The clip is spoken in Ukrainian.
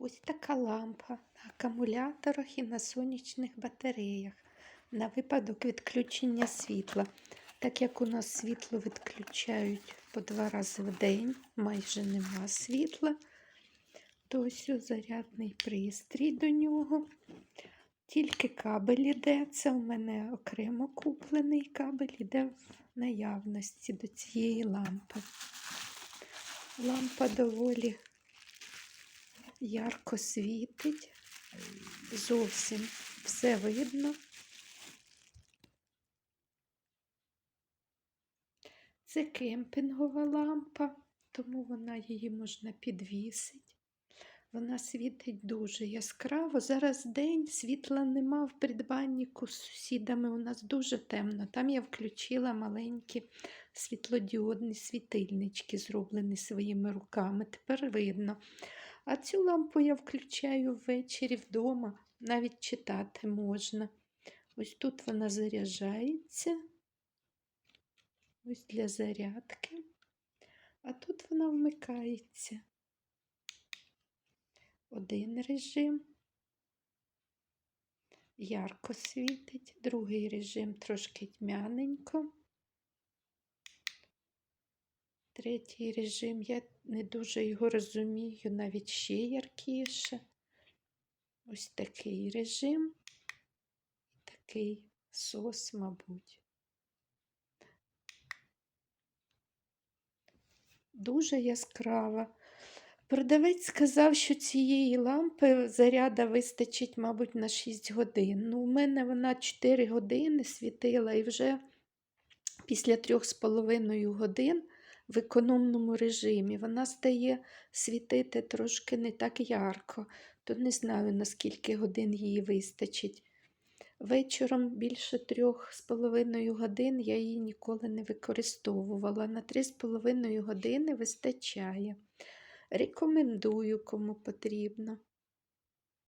Ось така лампа на акумуляторах і на сонячних батареях на випадок відключення світла. Так як у нас світло відключають по два рази в день, майже нема світла, то ось зарядний пристрій до нього. Тільки кабель іде, це у мене окремо куплений кабель іде в наявності до цієї лампи. Лампа доволі ярко світить, зовсім все видно. Це кемпінгова лампа, тому вона її можна підвісити. Вона світить дуже яскраво. Зараз день, світла нема в придбанніку з сусідами. У нас дуже темно. Там я включила маленькі світлодіодні світильнички, зроблені своїми руками. Тепер видно. А цю лампу я включаю ввечері вдома, навіть читати можна. Ось тут вона заряджається. Ось для зарядки. А тут вона вмикається. Один режим. Ярко світить, другий режим трошки тьмяненько. Третій режим, я не дуже його розумію, навіть ще яркіше. Ось такий режим, такий сос, мабуть. Дуже яскрава. Продавець сказав, що цієї лампи заряда вистачить, мабуть, на 6 годин. Ну, у мене вона 4 години світила і вже після 3,5 годин в економному режимі вона стає світити трошки не так ярко, то не знаю, наскільки годин її вистачить. Вечором більше трьох з половиною годин я її ніколи не використовувала. На 3,5 години вистачає. Рекомендую, кому потрібно.